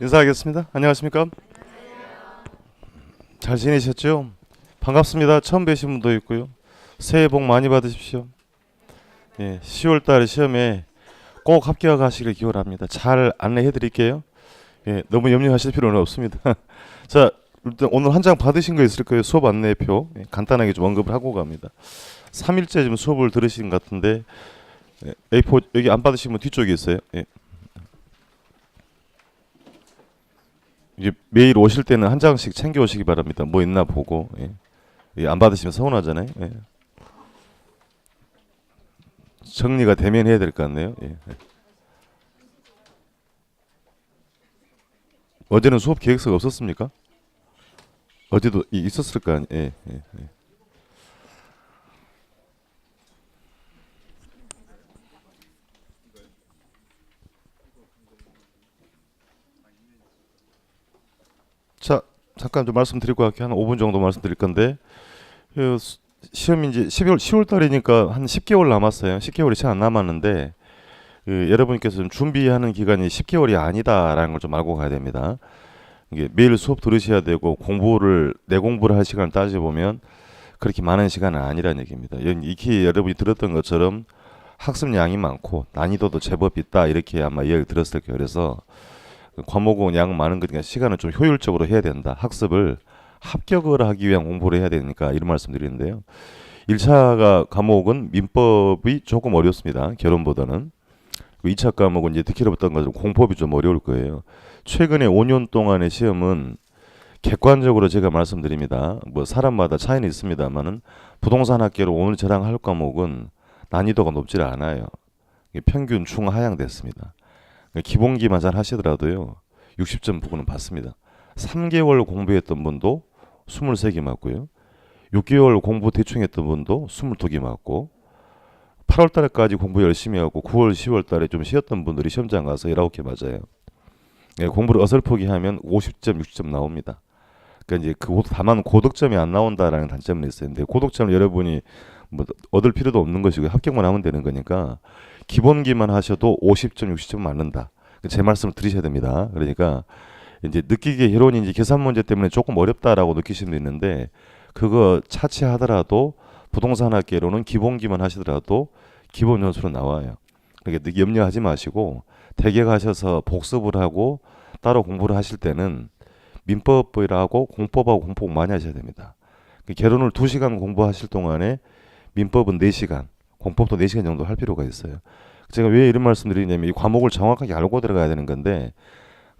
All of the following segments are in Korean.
인사하겠습니다. 안녕하십니까? 잘 지내셨죠? 반갑습니다. 처음 뵈신 분도 있고요. 새해 복 많이 받으십시오. 예, 10월 달 시험에 꼭 합격하시길 기원합니다. 잘 안내해 드릴게요. 예, 너무 염려하실 필요는 없습니다. 자, 일단 오늘 한 장 받으신 거 있을 거예요. 수업 안내표. 예, 간단하게 좀 언급을 하고 갑니다. 3일째 지금 수업을 들으신 것 같은데 예, A4 여기 안 받으신 분 뒤쪽에 있어요. 예. 이제 매일 오실 때는 한 장씩 챙겨 오시기 바랍니다. 뭐 있나 보고 예. 예, 안 받으시면 서운하잖아요. 예. 정리가 되면 해야 될 것 같네요. 예. 예. 어제는 수업 계획서가 없었습니까? 어제도 이- 있었을 거 아니. 예, 예, 예. 자, 잠깐 좀 말씀드리고 할게요. 한 5분 정도 말씀드릴 건데 그 수- 시험이 이제 12월 10월 달이니까 한 10개월 남았어요. 10개월이 채 안 남았는데 그 여러분께서 좀 준비하는 기간이 10개월이 아니다라는 걸 좀 알고 가야 됩니다. 이게 매일 수업 들으셔야 되고 공부를 내 공부를 할 시간을 따져 보면 그렇게 많은 시간은 아니라는 얘기입니다. 여- 익히 여러분이 들었던 것처럼 학습량이 많고 난이도도 제법 있다 이렇게 아마 이야기 들었을 거예요. 그래서 그 과목은 양 많은 거니까 시간을 좀 효율적으로 해야 된다. 학습을 합격을 하기 위한 공부를 해야 되니까 이런 말씀드리는데요. 1차가 과목은 민법이 조금 어렵습니다. 결혼보다는. 2차 과목은 이제 듣기로부터 것처럼 공법이 좀 어려울 거예요. 최근에 5년 동안의 시험은 객관적으로 제가 말씀드립니다. 뭐 사람마다 차이는 있습니다만은 부동산 학계로 오늘 저랑 할 과목은 난이도가 높지 않아요. 평균 중하향 됐습니다. 기본기만 잘 하시더라도요. 60점 부분은 받습니다. 3개월 공부했던 분도 23개 맞고요. 6개월 공부 대충 했던 분도 22개 맞고 8월 달까지 공부 열심히 하고 9월, 10월 달에 좀 쉬었던 분들이 시험장 가서 19개 맞아요. 예, 공부를 어설프게 하면 50점, 60점 나옵니다. 그러니까 이제 그 다만 고득점이 안 나온다라는 단점은. 근데 고득점을 여러분이 뭐 얻을 필요도 없는 것이고 합격만 하면 되는 거니까 기본기만 하셔도 50점, 60점 맞는다. 제 말씀을 들으셔야 됩니다. 그러니까 이제 느끼기에 이론이 이제 계산 문제 때문에 조금 어렵다라고 느끼시는 분 있는데 그거 차치하더라도 부동산 학계로는 기본기만 하시더라도 기본 점수로 나와요. 그러니까 염려하지 마시고 대개 가셔서 복습을 하고 따로 공부를 하실 때는 민법이라고 공법하고 공법 많이 하셔야 됩니다. 그 결혼을 2시간 공부하실 동안에 민법은 4시간, 공법도 4시간 정도 할 필요가 있어요. 제가 왜 이런 말씀드리냐면 이 과목을 정확하게 알고 들어가야 되는 건데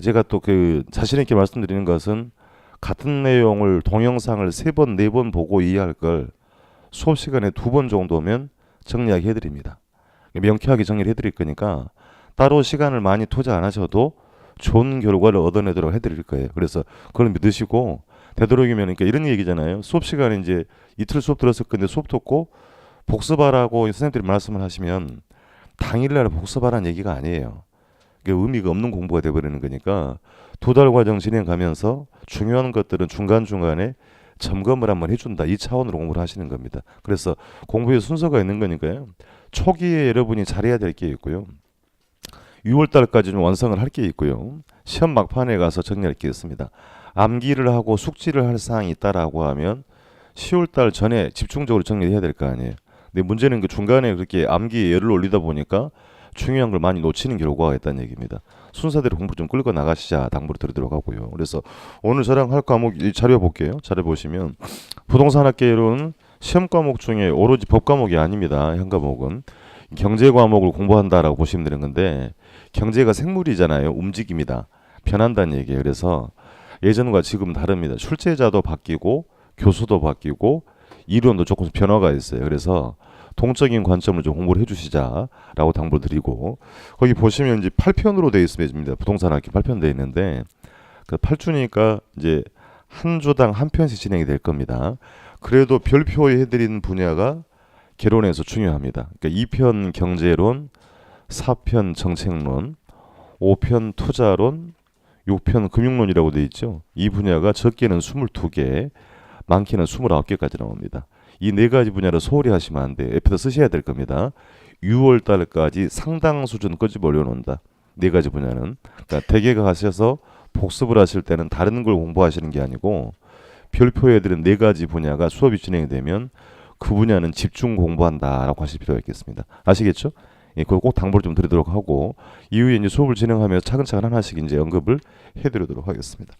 제가 또 그 자신 있게 말씀드리는 것은 같은 내용을 동영상을 세 번, 네 번 보고 이해할 걸 수업 시간에 두 번 정도면 정리하게 해드립니다. 명쾌하게 정리를 해드릴 거니까 따로 시간을 많이 투자 안 하셔도 좋은 결과를 얻어내도록 해드릴 거예요. 그래서 그걸 믿으시고 되도록이면 그러니까 이런 얘기잖아요. 수업 시간에 이제 이틀 수업 들었을 건데 수업 듣고 복습하라고 선생님들이 말씀을 하시면 당일날 복습하라는 얘기가 아니에요. 그게 의미가 없는 공부가 돼버리는 거니까 두 달 과정 진행가면서 중요한 것들은 중간 중간에 점검을 한번 해준다 이 차원으로 공부를 하시는 겁니다. 그래서 공부에 순서가 있는 거니까요. 초기에 여러분이 잘해야 될 게 있고요. 6월 달까지 좀 완성을 할 게 있고요. 시험 막판에 가서 정리할 게 있습니다. 암기를 하고 숙지를 할 사항이 있다라고 하면 10월 달 전에 집중적으로 정리해야 될 거 아니에요. 근데 문제는 그 중간에 그렇게 암기에 열을 올리다 보니까 중요한 걸 많이 놓치는 결과가 있다는 얘기입니다. 순서대로 공부 좀 끌고 나가시자 당부를 드리도록 하고요. 그래서 오늘 저랑 할 과목 이 자료 볼게요. 자료 보시면 부동산 학계로는 시험 과목 중에 오로지 법 과목이 아닙니다. 현 과목은 경제 과목을 공부한다라고 보시면 되는 건데 경제가 생물이잖아요. 움직임이다. 변한다는 얘기예요. 그래서 예전과 지금 다릅니다. 출제자도 바뀌고 교수도 바뀌고 이론도 조금 변화가 있어요. 그래서 동적인 관점을 좀 공부를 해주시자라고 당부를 드리고 거기 보시면 이제 8편으로 되어 있습니다. 부동산 학기 8편 되어 있는데 그 8주니까 이제 한 주당 한 편씩 진행이 될 겁니다. 그래도 별표에 해드린 분야가 개론에서 중요합니다. 그러니까 2편 경제론, 4편 정책론, 5편 투자론, 6편 금융론이라고 되어 있죠. 이 분야가 적게는 22개, 많게는 29개까지 나옵니다. 이 네 가지 분야를 소홀히 하시면 안 돼요. 옆에다 쓰셔야 될 겁니다. 6월 달까지 상당 수준 끄집어 올려놓는다. 네 가지 분야는. 그러니까 대개가 하셔서 복습을 하실 때는 다른 걸 공부하시는 게 아니고 별표에 들은 네 가지 분야가 수업이 진행되면 그 분야는 집중 공부한다라고 하실 필요가 있겠습니다. 아시겠죠? 예, 그걸 꼭 당부를 좀 드리도록 하고 이후에 이제 수업을 진행하면서 차근차근 하나씩 이제 언급을 해드리도록 하겠습니다.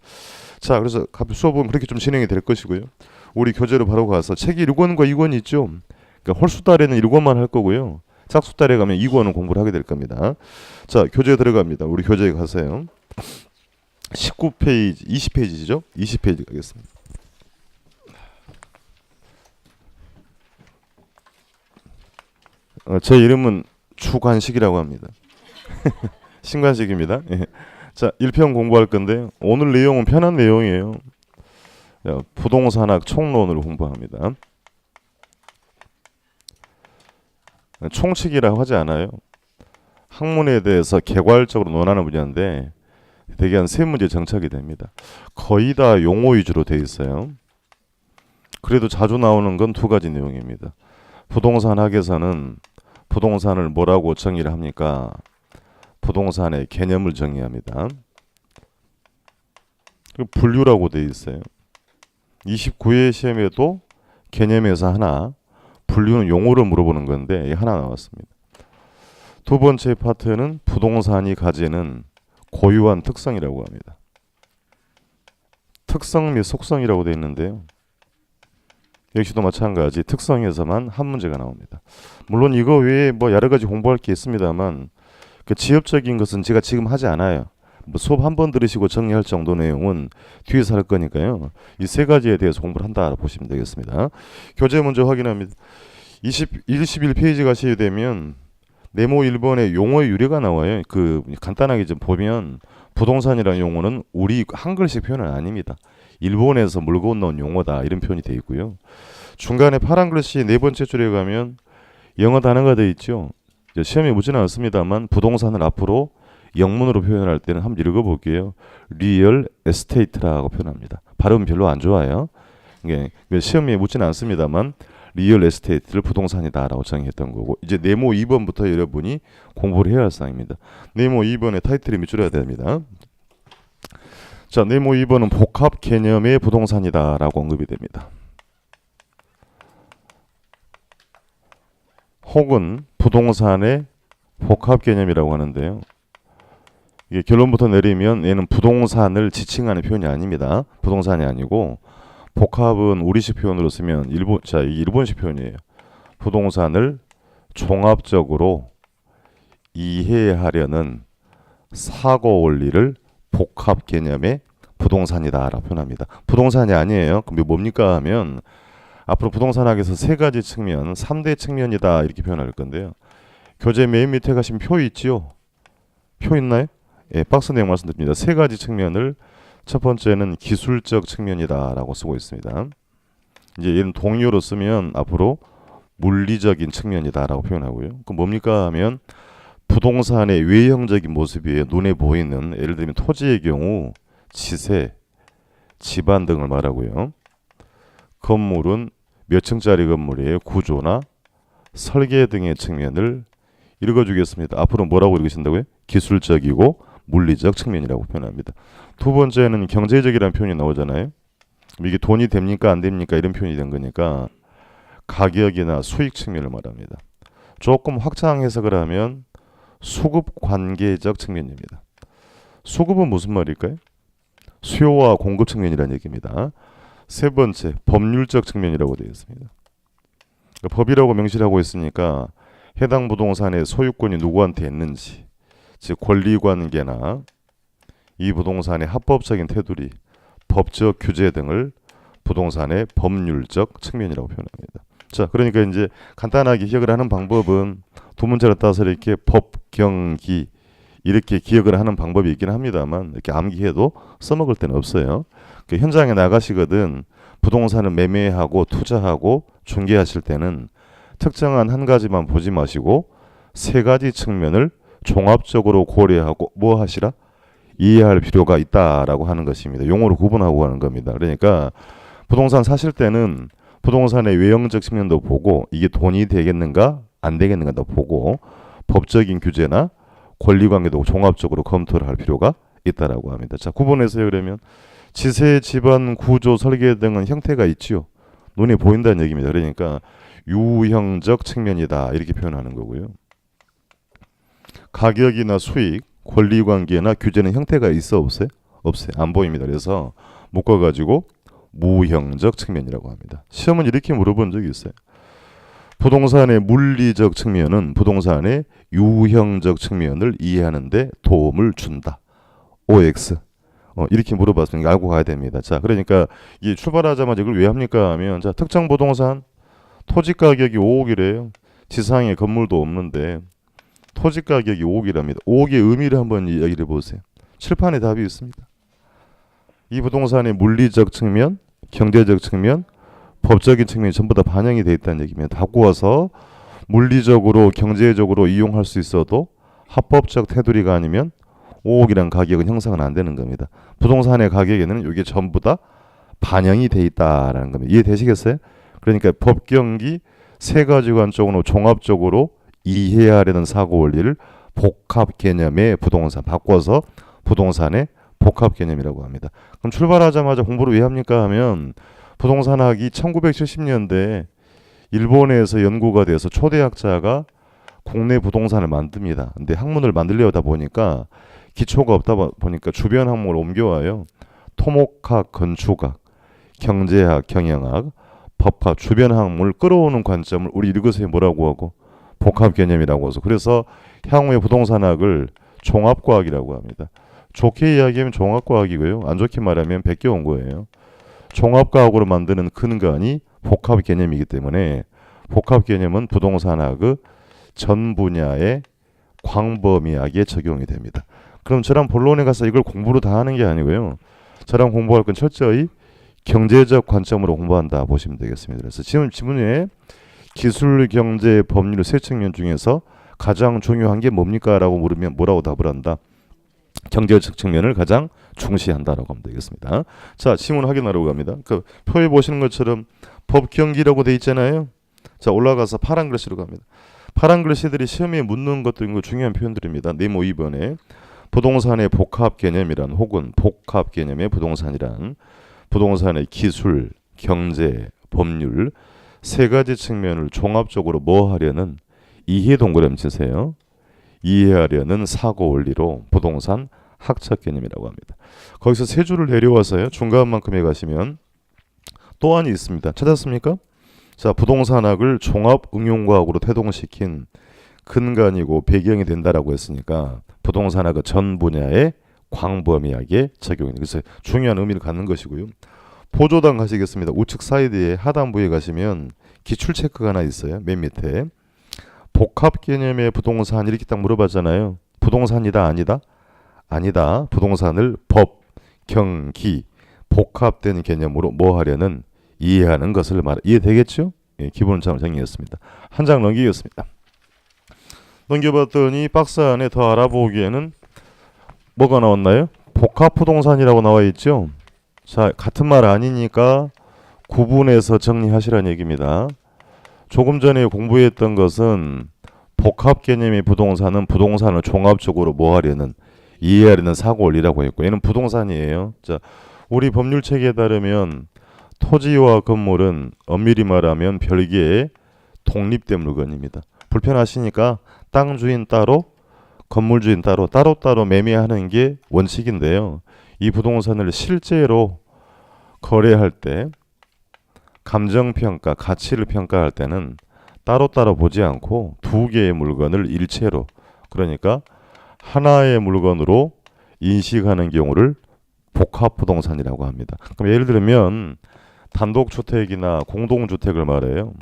자, 그래서 각 수업은 그렇게 좀 진행이 될 것이고요. 우리 교재로 바로 가서 책이 1권과 2권 있죠. 그러니까 홀수달에는 1권만 할 거고요. 짝수달에 가면 2권은 공부를 하게 될 겁니다. 자, 교재에 들어갑니다. 우리 교재에 가세요. 19페이지, 20페이지죠? 20페이지 가겠습니다. 어, 제 이름은 주관식이라고 합니다. 신관식입니다. 예. 자, 1편 공부할 건데요. 오늘 내용은 편한 내용이에요. 자, 부동산학 총론을 공부합니다. 총칙이라고 하지 않아요. 학문에 대해서 개괄적으로 논하는 분야인데 대개 한 세 문제 정착이 됩니다. 거의 다 용어 위주로 돼 있어요. 그래도 자주 나오는 건 두 가지 내용입니다. 부동산학에서는 부동산을 뭐라고 정의를 합니까? 부동산의 개념을 정의합니다. 그 분류라고 돼 있어요. 29회 시험에도 개념에서 하나, 분류는 용어를 물어보는 건데 하나 나왔습니다. 두 번째 파트는 부동산이 가지는 고유한 특성이라고 합니다. 특성 및 속성이라고 되어 있는데요. 역시도 마찬가지 특성에서만 한 문제가 나옵니다. 물론 이거 외에 뭐 여러 가지 공부할 게 있습니다만 그 지엽적인 것은 제가 지금 하지 않아요. 뭐 수업 한 번 들으시고 정리할 정도 내용은 뒤에서 할 거니까요. 이 세 가지에 대해서 공부를 한다 보시면 되겠습니다. 교재 문제 확인합니다. 20, 21페이지 가시게 되면 네모 1번에 용어의 유래가 나와요. 그 간단하게 좀 보면 부동산이라는 용어는 우리 한글식 표현은 아닙니다. 일본에서 물고 건너온 용어다 이런 표현이 되어 있고요. 중간에 파란 글씨 네 번째 줄에 가면 영어 단어가 되어 있죠. 시험에 묻지는 않습니다만 부동산을 앞으로 영문으로 표현할 때는 한번 읽어볼게요. 리얼 에스테이트라고 표현합니다. 발음 별로 안 좋아요. 이게 시험에 묻지는 않습니다만 리얼 에스테이트를 부동산이다라고 정의했던 거고 이제 네모 2번부터 여러분이 공부를 해야 할 사항입니다. 네모 2번의 타이틀이 밑줄여야 됩니다. 자, 네모 2번은 복합 개념의 부동산이다라고 언급이 됩니다. 혹은 부동산의 복합 개념이라고 하는데요. 이게 결론부터 내리면 얘는 부동산을 지칭하는 표현이 아닙니다. 부동산이 아니고 복합은 우리식 표현으로 쓰면 일본 자 일본식 표현이에요. 부동산을 종합적으로 이해하려는 사고 원리를 복합 개념의 부동산이다라고 표현합니다. 부동산이 아니에요. 그럼 뭡니까 하면 앞으로 부동산학에서 세 가지 측면, 3대 측면이다 이렇게 표현할 건데요. 교재 맨 밑에 가시면 표 있지요? 표 있나요? 예, 박스 내용 말씀드립니다. 세 가지 측면을 첫 번째는 기술적 측면이다라고 쓰고 있습니다. 이제 얘는 동의어로 쓰면 앞으로 물리적인 측면이다라고 표현하고요. 그 뭡니까 하면 부동산의 외형적인 모습이 눈에 보이는 예를 들면 토지의 경우 지세, 집안 등을 말하고요. 건물은 몇 층짜리 건물이에요? 구조나 설계 등의 측면을 읽어주겠습니다. 앞으로 뭐라고 읽으신다고요? 기술적이고 물리적 측면이라고 표현합니다. 두 번째는 경제적이라는 표현이 나오잖아요. 이게 돈이 됩니까 안 됩니까 이런 표현이 된 거니까 가격이나 수익 측면을 말합니다. 조금 확장 해석을 하면 수급 관계적 측면입니다. 수급은 무슨 말일까요? 수요와 공급 측면이라는 얘기입니다. 세 번째 법률적 측면이라고 되어 있습니다. 그러니까 법이라고 명시를 하고 있으니까 해당 부동산의 소유권이 누구한테 있는지 즉 권리관계나 이 부동산의 합법적인 테두리, 법적 규제 등을 부동산의 법률적 측면이라고 표현합니다. 자, 그러니까 이제 간단하게 기억을 하는 방법은 두 문제를 따서 이렇게 법 경 기 이렇게 기억을 하는 방법이 있긴 합니다만 이렇게 암기해도 써먹을 때는 없어요. 그 현장에 나가시거든 부동산을 매매하고 투자하고 중개하실 때는 특정한 한 가지만 보지 마시고 세 가지 측면을 종합적으로 고려하고 뭐 하시라 이해할 필요가 있다라고 하는 것입니다. 용어로 구분하고 하는 겁니다. 그러니까 부동산 사실 때는 부동산의 외형적 측면도 보고 이게 돈이 되겠는가 안 되겠는가도 보고 법적인 규제나 권리관계도 종합적으로 검토를 할 필요가 있다라고 합니다. 자, 구분해서요 그러면 지세, 집안, 구조, 설계 등은 형태가 있지요. 눈에 보인다는 얘기입니다. 그러니까 유형적 측면이다 이렇게 표현하는 거고요. 가격이나 수익, 권리관계나 규제는 형태가 있어 없어요? 없어요. 안 보입니다. 그래서 묶어가지고 무형적 측면이라고 합니다. 시험은 이렇게 물어본 적이 있어요. 부동산의 물리적 측면은 부동산의 유형적 측면을 이해하는데 도움을 준다. OX. 어, 이렇게 물어봤으니까 알고 가야 됩니다. 자, 그러니까 이 출발하자마자 이걸 왜 합니까 하면 자, 특정 부동산 토지 가격이 5억이래요. 지상에 건물도 없는데 토지 가격이 5억이랍니다. 5억의 의미를 한번 이야기를 보세요. 칠판에 답이 있습니다. 이 부동산의 물리적 측면, 경제적 측면, 법적인 측면이 전부 다 반영이 돼 있다는 얘기입니다. 바꾸어서 물리적으로 경제적으로 이용할 수 있어도 합법적 테두리가 아니면 5억이란 가격은 형성은 안 되는 겁니다. 부동산의 가격에는 이게 전부 다 반영이 돼 있다라는 겁니다. 이해되시겠어요? 그러니까 법경기 세 가지 관점으로 종합적으로 이해하려는 사고 원리를 복합 개념의 부동산 바꿔서 부동산의 복합 개념이라고 합니다. 그럼 출발하자마자 공부를 왜 합니까 하면 부동산학이 1970년대 일본에서 연구가 돼서 초대학자가 국내 부동산을 만듭니다. 근데 학문을 만들려다 보니까 기초가 없다 보- 보니까 주변 학문을 옮겨와요. 토목학, 건축학, 경제학, 경영학, 법학 주변 학문을 끌어오는 관점을 우리 읽으세요 뭐라고 하고 복합 개념이라고 해서 그래서 향후의 부동산학을 종합과학이라고 합니다. 좋게 이야기하면 종합과학이고요. 안 좋게 말하면 베껴온 거예요. 종합과학으로 만드는 근간이 복합 개념이기 때문에 복합 개념은 부동산학의 전 분야의 광범위하게 적용이 됩니다. 그럼 저랑 본론에 가서 이걸 공부로 다 하는 게 아니고요. 저랑 공부할 건 철저히 경제적 관점으로 공부한다 보시면 되겠습니다. 그래서 지금 지문에 기술, 경제, 법률 세 측면 중에서 가장 중요한 게 뭡니까라고 물으면 뭐라고 답을 한다. 경제적 측면을 가장 중시한다라고 하면 되겠습니다. 자, 지문 확인하러 갑니다. 그 표에 보시는 것처럼 법경기라고 돼 있잖아요. 자, 올라가서 파란 글씨로 갑니다. 파란 글씨들이 시험에 묻는 그 중요한 표현들입니다. 네모 2번에 부동산의 복합 개념이란 혹은 복합 개념의 부동산이란 부동산의 기술, 경제, 법률 세 가지 측면을 종합적으로 뭐 하려는 이해 동그라미 치세요. 이해하려는 사고 원리로 부동산 학적 개념이라고 합니다. 거기서 세 줄을 내려와서요. 중간만큼에 가시면 또 한이 있습니다. 찾았습니까? 자, 부동산학을 종합 응용과학으로 태동시킨 근간이고 배경이 된다라고 했으니까 부동산학의 전 분야에 광범위하게 적용이 그래서 중요한 의미를 갖는 것이고요. 보조당 가시겠습니다. 우측 사이드에 하단부에 가시면 기출 체크가 하나 있어요. 맨 밑에 복합 개념의 부동산 이렇게 딱 물어봤잖아요. 부동산이다 아니다? 아니다. 부동산을 법, 경기, 복합된 개념으로 뭐 하려는 이해하는 것을 말 이해되겠죠? 예, 기본적으로 정리했습니다. 한 장 넘기겠습니다. 넘겨봤더니 박스 안에 더 알아보기에는 뭐가 나왔나요? 복합 부동산이라고 나와 있죠. 자, 같은 말 아니니까 구분해서 정리하시라는 얘기입니다. 조금 전에 공부했던 것은 복합 개념의 부동산은 부동산을 종합적으로 뭐 하려는 이해하려는 사고 원리라고 했고 얘는 부동산이에요. 자, 우리 법률 체계에 따르면 토지와 건물은 엄밀히 말하면 별개의 독립된 물건입니다. 불편하시니까 땅 주인 따로 건물 주인 따로 따로따로 매매하는 게 원칙인데요. 이 부동산을 실제로 거래할 때 감정 평가, 가치를 평가할 때는 따로따로 보지 않고 두 개의 물건을 일체로 그러니까 하나의 물건으로 인식하는 경우를 복합 부동산이라고 합니다. 그럼 예를 들면 단독 주택이나 공동 주택을 말해요.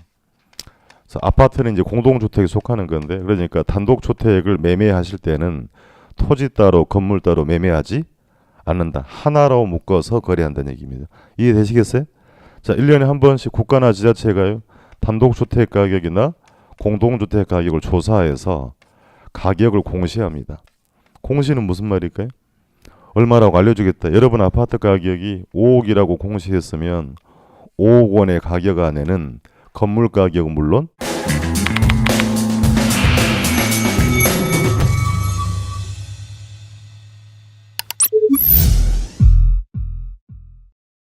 그래서 아파트는 이제 공동 주택에 속하는 건데 그러니까 단독 주택을 매매하실 때는 토지 따로 건물 따로 매매하지 않는다. 하나로 묶어서 거래한다는 얘기입니다. 이해되시겠어요? 자, 1년에 한 번씩 국가나 지자체가요. 단독 주택 가격이나 공동 주택 가격을 조사해서 가격을 공시합니다. 공시는 무슨 말일까요? 얼마라고 알려주겠다. 여러분 아파트 가격이 5억이라고 공시했으면 5억 원의 가격 안에는 건물 가격은 물론